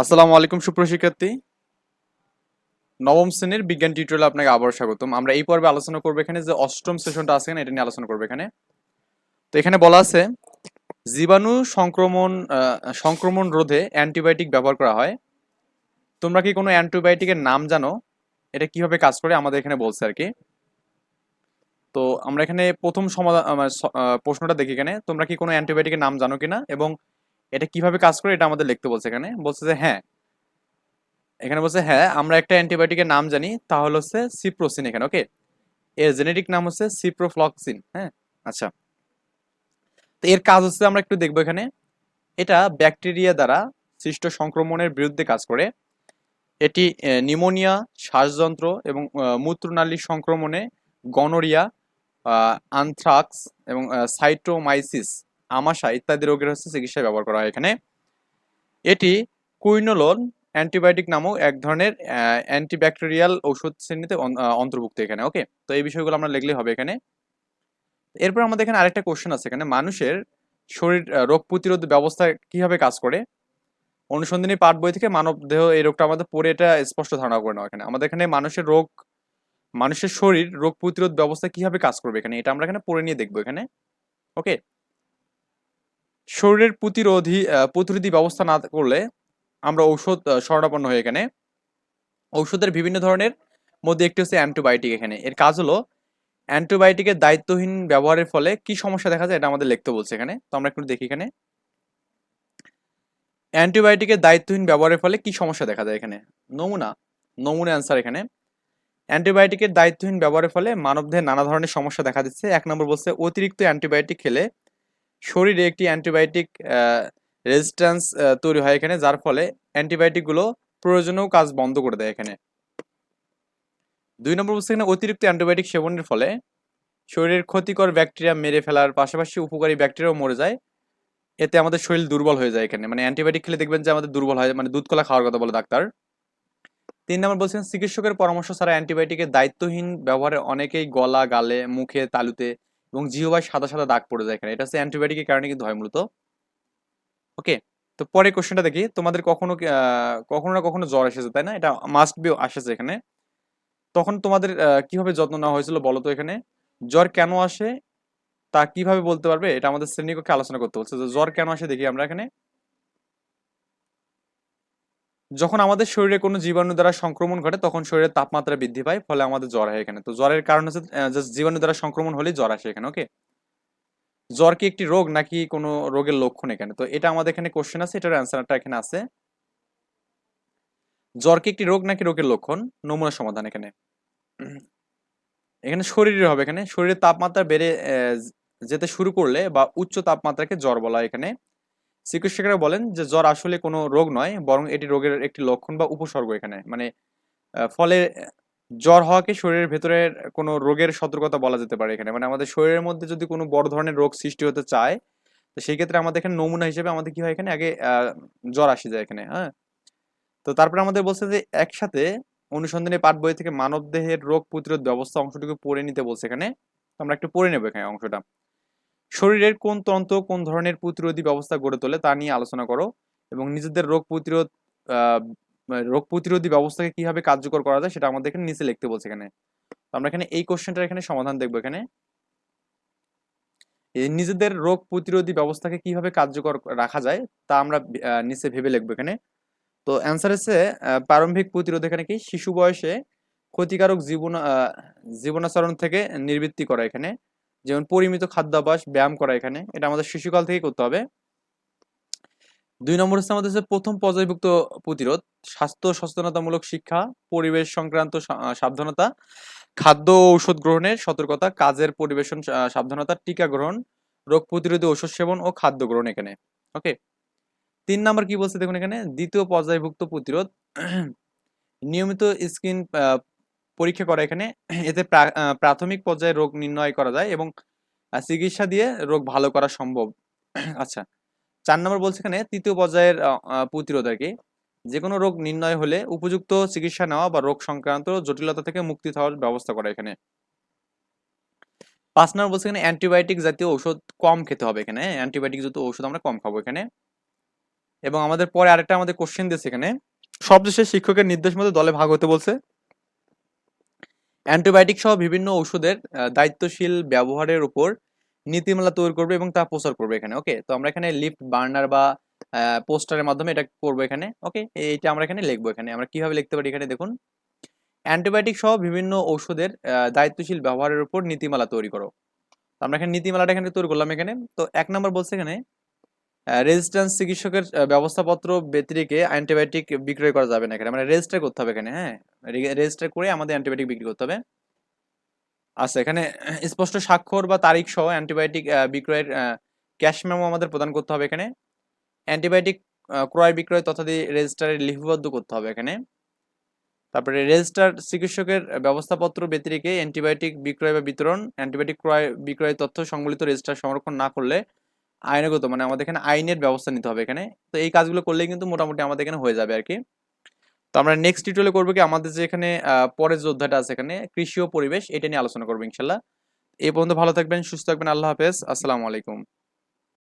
আসসালামু আলাইকুম সুপ্রশিক্ষার্থী নবম শ্রেণির বিজ্ঞান টিউটোরিয়ালে আপনাকে আবার স্বাগতম। আমরা এই পর্বে আলোচনা করব এখানে যে অষ্টম সেশনটা আছে এটা নিয়ে আলোচনা করব এখানে। তো এখানে বলা আছে, জীবাণু সংক্রমণ সংক্রমণ রোধে অ্যান্টিবায়োটিক ব্যবহার করা হয়। তোমরা কি কোনো অ্যান্টিবায়োটিকের নাম জানো? এটা কীভাবে কাজ করে? আমাদের এখানে বলছে আর কি। তো আমরা এখানে প্রথম সমাধান প্রশ্নটা দেখি এখানে। তোমরা কি কোনো অ্যান্টিবায়োটিকের নাম জানো কিনা? এবং এটা কীভাবে কাজ করে এটা আমাদের লিখতে বলছে এখানে। বলছে যে হ্যাঁ। এখানে বলছে হ্যাঁ আমরা একটা অ্যান্টিবায়োটিকের নাম জানি তাহলে হচ্ছে সিপ্রোসিন এখানে ওকে এর জেনেটিক নাম হচ্ছে সিপ্রোফ্লক্সিন হ্যাঁ? আচ্ছা। তো এর কাজ হচ্ছে আমরা একটু দেখব এখানে। এটা ব্যাকটেরিয়া দ্বারা সৃষ্ট সংক্রমণের বিরুদ্ধে কাজ করে। এটি নিউমোনিয়া, শ্বাসযন্ত্র এবং মূত্রনালীর সংক্রমণে, গনোরিয়া আনথ্রাক্স এবং সাইটোমাইসিস আমাশা ইত্যাদি রোগের হচ্ছে চিকিৎসায় ব্যবহার করা হয় এখানে। এটি কুইনোলোন অ্যান্টিবায়োটিক নামক এক ধরনের অ্যান্টিব্যাকটেরিয়াল ঔষধ শ্রেণীতে অন্তর্ভুক্ত এখানে, ওকে? তো এই বিষয়গুলো আমরা লিখলেই হবে এখানে। এরপর আমাদের এখানে আরেকটা কোশ্চেন আছে এখানে, মানুষের শরীর রোগ প্রতিরোধ ব্যবস্থা কীভাবে কাজ করে? অনুসন্ধানী পাঠ বই থেকে মানব দেহ এই রোগটা আমাদের পড়ে এটা স্পষ্ট ধারণা করে নেওয়া এখানে। আমাদের এখানে মানুষের রোগ, মানুষের শরীর রোগ প্রতিরোধ ব্যবস্থা কীভাবে কাজ করবে এখানে, এটা আমরা এখানে পড়ে নিয়ে দেখব এখানে, ওকে? শরীরের প্রতিরোধী প্রতিরোধী ব্যবস্থা না করলে আমরা ঔষধ আহ, শরণাপন্ন হই এখানে। ঔষধের বিভিন্ন ধরনের মধ্যে একটি হচ্ছে অ্যান্টিবায়োটিক এখানে। এর কাজ হলো অ্যান্টিবায়োটিকের দায়িত্বহীন ব্যবহারের ফলে কি সমস্যা দেখা যায় এটা আমাদের লিখতে বলছে এখানে। তো আমরা একটু দেখি এখানে। অ্যান্টিবায়োটিকের দায়িত্বহীন ব্যবহারের ফলে কি সমস্যা দেখা যায় এখানে? নমুনা নমুনা অ্যান্সার এখানে। অ্যান্টিবায়োটিকের দায়িত্বহীন ব্যবহারের ফলে মানবদেহে নানা ধরনের সমস্যা দেখা দিচ্ছে। এক নম্বর বলছে অতিরিক্ত অ্যান্টিবায়োটিক খেলে শরীরে একটি অ্যান্টিবায়োটিক রেজিস্ট্যান্স তৈরি হয় এখানে, যার ফলে অ্যান্টিবায়োটিকগুলো প্রয়োজনেও কাজ বন্ধ করে দেয় এখানে। দুই নম্বর বলছে এখানে অতিরিক্ত অ্যান্টিবায়োটিক সেবনের ফলে শরীরের ক্ষতিকর ব্যাকটেরিয়া মেরে ফেলার পাশাপাশি উপকারী ব্যাকটেরিয়াও মরে যায়। এতে আমাদের শরীর দুর্বল হয়ে যায় এখানে। মানে অ্যান্টিবায়োটিক খেলে দেখবেন যে আমাদের দুর্বল হয় মানে দুধ কলা খাওয়ার কথা বলে ডাক্তার। তিন নম্বর বলছেন চিকিৎসকের পরামর্শ ছাড়া অ্যান্টিবায়োটিকের দায়িত্বহীন ব্যবহারে অনেকেই গলা, গালে, মুখে, তালুতে এবং জিহবায় সাদা সাদা দাগ পড়ে যায় এখানে। এটা হচ্ছে অ্যান্টিবায়োটিকের কারণে কিন্তু হয় মূলত। ওকে তো পরে কোশ্চেনটা দেখি। তোমাদের কখনো কখনো না কখনো জ্বর এসেছে, তাই না? এটা মাস্ট বি আসেছে এখানে। তখন তোমাদের কীভাবে যত্ন নেওয়া হয়েছিল বলো তো এখানে? জ্বর কেন আসে, তা কীভাবে বলতে পারবে? এটা আমাদের শ্রেণীকক্ষে আলোচনা করতে বলছে। জ্বর কেন আসে দেখি আমরা এখানে। যখন আমাদের শরীরে কোনো জীবাণু দ্বারা সংক্রমণ ঘটে, তখন শরীরের তাপমাত্রা বৃদ্ধি পায়, ফলে আমাদের জ্বর হয় এখানে। তো জ্বরের কারণ হচ্ছে যে জীবাণু দ্বারা সংক্রমণ হলেই জ্বর আসে এখানে ওকে জ্বর কি একটি রোগ নাকি কোনো রোগের লক্ষণ এখানে? তো এটা আমাদের এখানে কোশ্চেন আছে, এটার অ্যান্সারটা এখানে আছে। জ্বর কি একটি রোগ নাকি রোগের লক্ষণ? নমুনা সমাধান এখানে। এখানে শরীরের হবে এখানে। শরীরের তাপমাত্রা বেড়ে যেতে শুরু করলে বা উচ্চ তাপমাত্রাকে জ্বর বলা এখানে। চিকিৎসকেরা বলেন যে, জ্বর আসলে কোনো রোগ নয়, বরং এটি রোগের একটি লক্ষণ বা উপসর্গ এখানে। মানে ফলে জ্বর হওয়াকে শরীরের ভেতরের কোনো রোগের সতর্কতা বলা যেতে পারে এখানে। মানে আমাদের শরীরের মধ্যে যদি কোনো বড় ধরনের রোগ সৃষ্টি হতে চায়, তো সেই ক্ষেত্রে আমাদের এখানে নমুনা হিসেবে আমাদের কি হয় এখানে? আগে জ্বর আসে যায় এখানে হ্যাঁ? তো তারপরে আমাদের বলছে যে, একসাথে অনুসন্ধানী পাঠ বই থেকে মানব দেহের রোগ প্রতিরোধ ব্যবস্থা অংশটুকু পড়ে নিতে বলছে এখানে। আমরা একটু পড়ে নেব এখানে অংশটা। শরীরের কোন তন্ত্র, কোন ধরনের প্রতিরোধী ব্যবস্থা গড়ে তোলে তা নিয়ে আলোচনা করো এবং নিজেদের রোগ প্রতিরোধ মানে রোগ প্রতিরোধী ব্যবস্থাকে কীভাবে কার্যকর করা যায় সেটা আমাদের এখানে নিচে লিখতে বলছে এখানে। আমরা এখানে এই কোশ্চেনটার এখানে সমাধান দেখব এখানে। নিজেদের রোগ প্রতিরোধী ব্যবস্থাকে কীভাবে কার্যকর রাখা যায় তা আমরা নিচে ভেবে লিখব এখানে। তো অ্যান্সার হচ্ছে প্রারম্ভিক প্রতিরোধ এখানে কি? শিশু বয়সে ক্ষতিকারক জীবন জীবনাচরণ থেকে নিবৃত্তি করা এখানে। যেমন পরিমিত খাদ্যাভ্যাস, ব্যায়াম করা এখানে, এটা আমাদের শিশুকাল থেকে করতে হবে। দুই নম্বর হচ্ছে আমাদের হচ্ছে প্রথম পর্যায়ভুক্ত প্রতিরোধ, স্বাস্থ্য সচেতনতামূলক শিক্ষা, পরিবেশ সংক্রান্ত সাবধানতা, খাদ্য ঔষধ গ্রহণের সতর্কতা, কাজের পরিবেশন সাবধানতা, টিকা গ্রহণ, রোগ প্রতিরোধী ঔষধ সেবন ও খাদ্য গ্রহণ এখানে ওকে তিন নাম্বার কি বলছে দেখুন এখানে, দ্বিতীয় পর্যায়ভুক্ত প্রতিরোধ, নিয়মিত স্কিন পরীক্ষা করা এখানে। এতে প্রাথমিক পর্যায়ে রোগ নির্ণয় করা যায় এবং চিকিৎসা দিয়ে রোগ ভালো করা সম্ভব। আচ্ছা চার নম্বর বলছে এখানে তৃতীয় পর্যায়ের প্রতিরোধ আর কি। যে কোনো রোগ নির্ণয় হলে উপযুক্ত চিকিৎসা নেওয়া বা রোগ সংক্রান্ত জটিলতা থেকে মুক্তি হওয়ার ব্যবস্থা করা এখানে। পাঁচ নম্বর বলছে এখানে অ্যান্টিবায়োটিক জাতীয় ঔষধ কম খেতে হবে এখানে। অ্যান্টিবায়োটিক জাতীয় ঔষধ আমরা কম খাব এখানে। এবং আমাদের পরে আরেকটা আমাদের কোশ্চেন দিয়েছে এখানে। সব দেশের শিক্ষকের নির্দেশ মতো দলে ভাগ হতে বলছে। অ্যান্টিবায়োটিক সহ বিভিন্ন ওষুধের দায়িত্বশীল ব্যবহারের উপর নীতিমালা তৈরি করবে এবং তা প্রচার করবে এখানে ওকে তো আমরা এখানে লিফট বার্নার বা পোস্টারের মাধ্যমে এটা করব এখানে ওকে এইটা আমরা এখানে লিখব এখানে আমরা কীভাবে লিখতে পারি এখানে দেখুন। অ্যান্টিবায়োটিক সহ বিভিন্ন ওষুধের আহ, দায়িত্বশীল ব্যবহারের উপর নীতিমালা তৈরি করো। আমরা এখানে নীতিমালাটা এখানে তৈরি করলাম এখানে তো এক নম্বর বলছে এখানে রেজিস্ট্যান্স চিকিৎসকের ব্যবস্থাপত্র ব্যতিরিকে অ্যান্টিবায়োটিক বিক্রয় করা যাবে না এখানে। মানে রেজিস্টার করতে হবে এখানে হ্যাঁ? রেজিস্টার করে আমাদের অ্যান্টিবায়োটিক বিক্রি করতে হবে। আচ্ছা এখানে স্পষ্ট স্বাক্ষর বা তারিখ সহ অ্যান্টিবায়োটিক বিক্রয়ের ক্যাশ মেমো আমাদের প্রদান করতে হবে এখানে। অ্যান্টিবায়োটিক ক্রয় বিক্রয় তথাদি রেজিস্টারে লিপিবদ্ধ করতে হবে এখানে। তারপরে রেজিস্টার চিকিৎসকের ব্যবস্থাপত্র ব্যতিরিকে অ্যান্টিবায়োটিক বিক্রয় বা বিতরণ অ্যান্টিবায়োটিক ক্রয় বিক্রয় তথ্য সংবলিত রেজিস্টার সংরক্ষণ না করলে আইনগত মানে আমাদের এখানে আইনের ব্যবস্থা নিতে হবে এখানে। তো এই কাজগুলো করলেই কিন্তু মোটামুটি আমাদের এখানে হয়ে যাবে আর কি তো আমরা নেক্সট টিউটোরিয়ালে করব কি, আমাদের যে এখানে পরের যে অধ্যায়টা আছে এখানে, কৃষি ও পরিবেশ, এটা নিয়ে আলোচনা করব ইনশাল্লাহ। এই পর্যন্ত ভালো থাকবেন, সুস্থ থাকবেন, আল্লাহ হাফেজ, আসসালামু আলাইকুম।